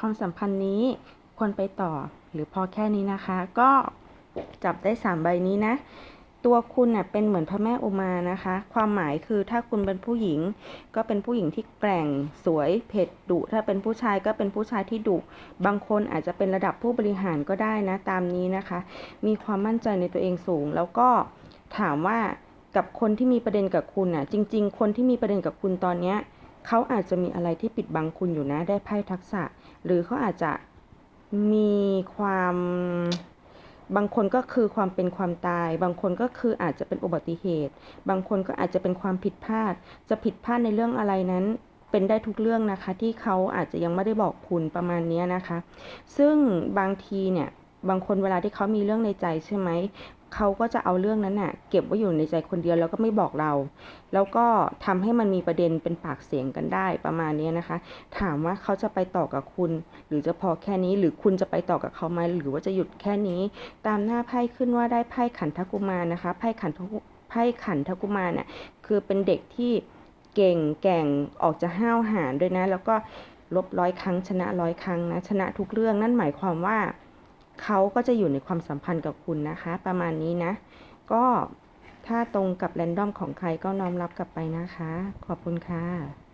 ความสัมพันธ์นี้ควรไปต่อหรือพอแค่นี้นะคะ ก็จับได้สามใบนี้นะ ตัวคุณเน่ะเป็นเหมือนพระแม่อุมานะคะ ความหมายคือถ้าคุณเป็นผู้หญิง ก็เป็นผู้หญิงที่แกร่งสวยเผ็ดดุ ถ้าเป็นผู้ชายก็เป็นผู้ชายที่ดุ บางคนอาจจะเป็นระดับผู้บริหารก็ได้นะตามนี้นะคะ มีความมั่นใจในตัวเองสูง แล้วก็ถามว่ากับคนที่มีประเด็นกับคุณน่ะ จริง ๆ คนที่มีประเด็นกับคุณตอนเนี้ย เขาอาจจะมีอะไรที่ปิดบังคุณอยู่นะ ได้ไพ่ทักษะ หรือเขาอาจจะมีความบางคนก็คือความเป็นความตาย บางคนก็คืออาจจะเป็นอุบัติเหตุ บางคนก็อาจจะเป็นความผิดพลาด จะผิดพลาดในเรื่องอะไรนั้น เป็นได้ทุกเรื่องนะคะ ที่เขาอาจจะยังไม่ได้บอกคุณประมาณนี้นะคะ ซึ่งบางทีเนี่ยบางคนเวลาที่เขามีเรื่องในใจใช่ไหม เขาก็จะเอาเรื่องนั้นน่ะเก็บไว้อยู่ในใจคนเดียวแล้วก็ไม่บอกเรา แล้วก็ทำให้มันมีประเด็นเป็นปากเสียงกันได้ประมาณนี้นะคะ ถามว่าเขาจะไปต่อกับคุณ หรือจะพอแค่นี้หรือคุณจะไปต่อกับเขาไหมหรือว่าจะหยุดแค่นี้ ตามหน้าไพ่ขึ้นว่าได้ไพ่ขันทกุมารนะคะไพ่ขันทุไพ่ขันทกุมารเนี่ยคือเป็นเด็กที่เก่งแก่งออกจะห้าวหาญด้วยนะ แล้วก็ลบร้อยครั้งชนะร้อยครั้งนะชนะทุกเรื่องนั่นหมายความว่า เขาก็จะอยู่ในความสัมพันธ์กับคุณนะคะ ประมาณนี้นะ ก็ถ้าตรงกับแรนดอมของใครก็น้อมรับกลับไปนะคะ ขอบคุณค่ะ